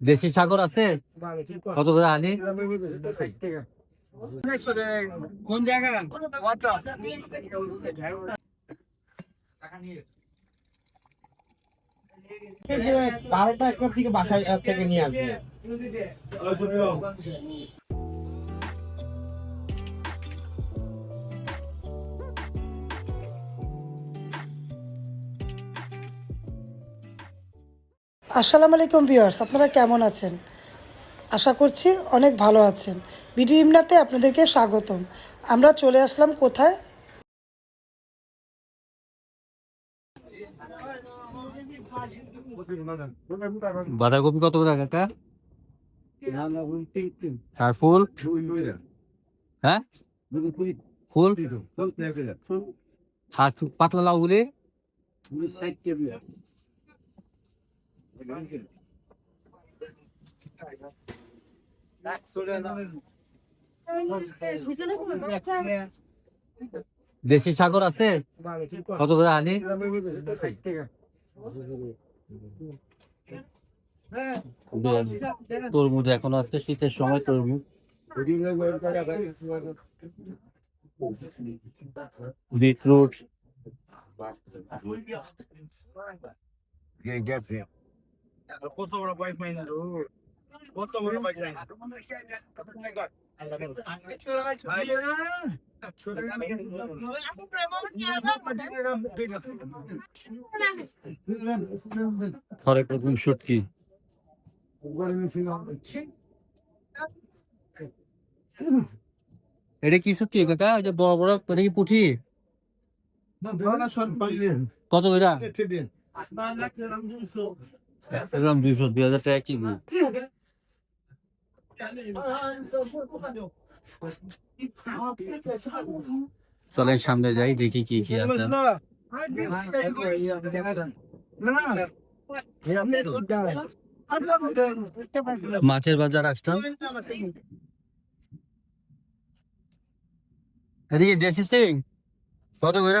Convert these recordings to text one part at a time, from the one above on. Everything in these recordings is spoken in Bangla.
দেশি সাগর আছে? কত করে আনি কোন জায়গা বারোটা একটার থেকে বাসায় থেকে নিয়ে আসবে। আসসালামু আলাইকুম ভিউয়ার্স আপনারা কেমন আছেন? আশা করছি অনেক ভালো আছেন। বিডি ইমনাতে আপনাদেরকে স্বাগতম। আমরা চলে আসলাম কোথায়? বাঁধাকপি কত করে কাকা আর ফুল? হ্যাঁ? ফুল? আর পাতলা লাউ গুলি দেশি সাগর আছে? কত করে আনি? তরমুজ এখন আছে শীতের সময় তরমুজ। বিটরুট। কত বড় বাইক মাইনা কত বড় বাইক ঘরে প্রথম শুটকি এটা কি শুটকি কাকা ওই যে বড় বড় এটা কি পুঁঠি? কত এরা এরকম দুইশো দুই হাজার টাকা কিলো চলেন সামনে যাই দেখি কি কি আছে মাছের বাজার আসলাম এদিকে দেশি সিং কত করে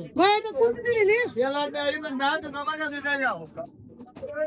তো না এটা কোথায় নিলি ভাই এটা কোথায় নিলি কোন জায়গা সিঙ্গি কত সাড়ে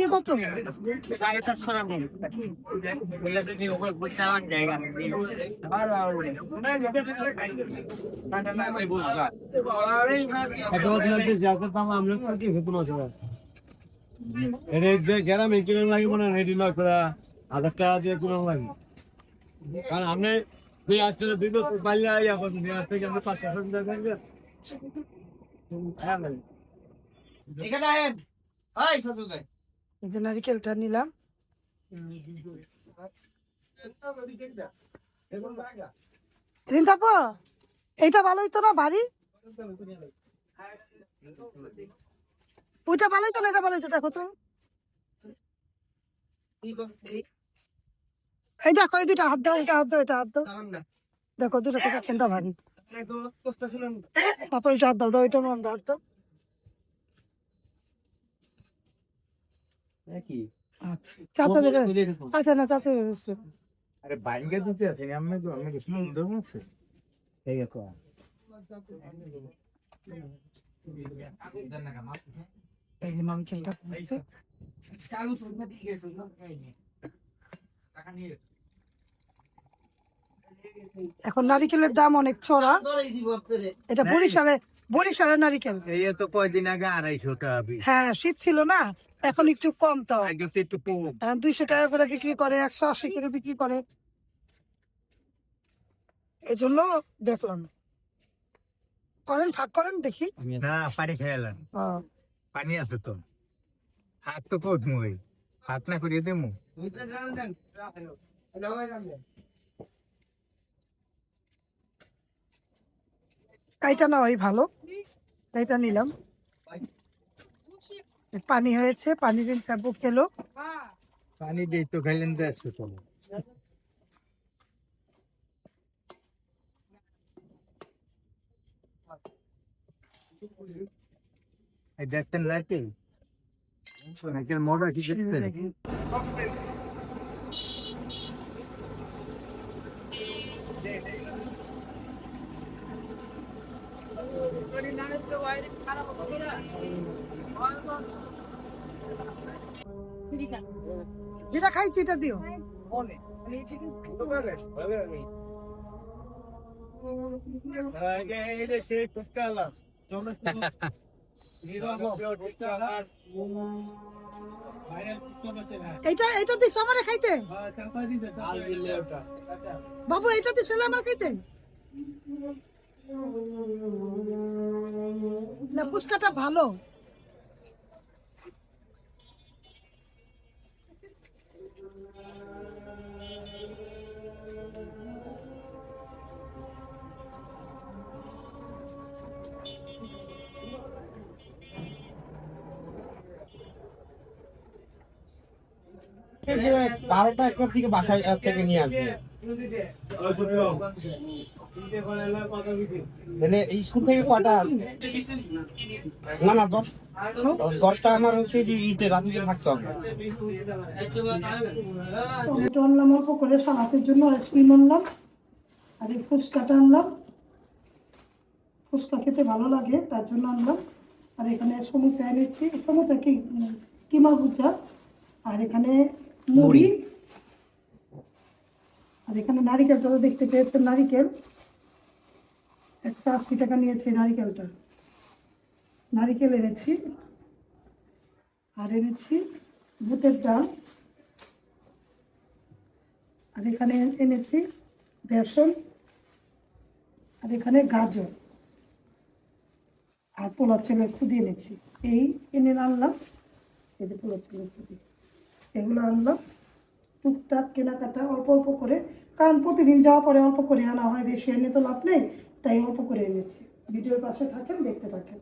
গ্রামে কিনে লাগিব না রেডি নয় করা হাজার টাকা দিয়ে কিনে লাগবে কারণ আপনি দুই আসতে দুই বছর পাইলে এখন থেকে আমরা পাঁচশো টাকা এখানে ভাই। এই যে নারিকেলটা নিলাম। রিন্তাপো এইটা ভালোই তো না বাড়ি? ওইটা ভালোই তো না এটা ভালোই তো দেখো তো। এই দেখো এই দুটা হাত দাও এটা হাত দাও এটা হাত দাও। দেখো দুটা খেলটা ভারী তারপর হাত দাও দাও এটা মন হাত দাও। কি চাচা আচ্ছা না চাচা আরে বাইঙ্গে দিতে আছে আমি তো আমি সুন্দর আছে এই দেখো। এই যে মামি খেলটা করছে এখন নারিকেলের দাম অনেক চড়া। এটা বরিশালে বরিশালের নারিকেল এই তো কয়দিন আগে আড়াইশো টাকা হ্যাঁ শীত ছিল না এখন একটু কম তো। একটু কম। দুইশো টাকা করে বিক্রি করে একশো আশি করে বিক্রি করে। এই জন্য দেখলাম। করেন ফাঁক করেন দেখি। না পানি খেয়ালাম পানি আছে তো। হাত তো কোট মুই? হাত না করিয়ে দেবো এইটা না ওই ভালো। এইটা নিলাম। পানি হয়েছে পানি দিন চাবো খেলো। পানি দিয়ে তো খাইলেন তো। আসছে তো এই দেখতেন নাকের মোড়া কি দেখতেন যেটা খাইছি এটা দিও। সেই ফুচকা এইটা এইটা দিস আমারে খাইতে? বাবু এইটা দিস আমার খাইতে? না ফুচকাটা ভালো। বারোটা একবার থেকে বাসায় থেকে নিয়ে আসবে। মানে আমার হচ্ছে যে আনলাম অল্প করে সালাতের জন্য শিম আনলাম আর এই ফুচকাটা আনলাম। ফুচকা খেতে ভালো লাগে, তার জন্য আনলাম। আর এখানে সমুচা এনেছি, সমুচা কি, কিমা ভুজা আর এখানে মুড়ি আর এখানে নারিকেলটা দেখতে পেয়েছেন নারিকেল। একশো আশি টাকা নিয়েছে নারিকেলটা। নারিকেল এনেছি। আর এনেছি বুটের ডাল। আর এখানে এনেছি বেসন। আর এখানে গাজর। আর পোলা ছেলে খুদি এনেছি। এই এনে আনলাম। এই যে পোলা ছেলে খুদি। এগুলো আনলাম। টুকটাক কেনাকাটা অল্প অল্প করে, কারণ প্রতিদিন যাওয়া পরে অল্প করে আনা হয়, বেশি এনে তো লাভ নেই, তাই অল্প করে এনেছি। ভিডিওর পাশে থাকেন, দেখতে থাকেন।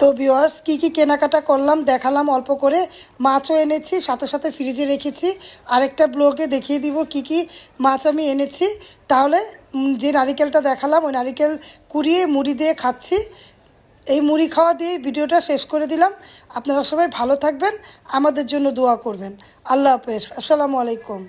তো ভিওয়ার্স কী কী কেনাকাটা করলাম, দেখালাম অল্প করে। মাছও এনেছি, সাথে সাথে ফ্রিজে রেখেছি। আরেকটা ব্লগে দেখিয়ে দিব কি কি মাছ আমি এনেছি। তাহলে যে নারিকেলটা দেখালাম, ওই নারিকেল কুড়িয়ে মুড়ি দিয়ে খাচ্ছি। এই মুড়ি খাওয়া দিয়ে ভিডিওটা শেষ করে দিলাম। আপনারা সবাই ভালো থাকবেন, আমাদের জন্য দোয়া করবেন। আল্লাহ হাফেজ। আসসালামু আলাইকুম।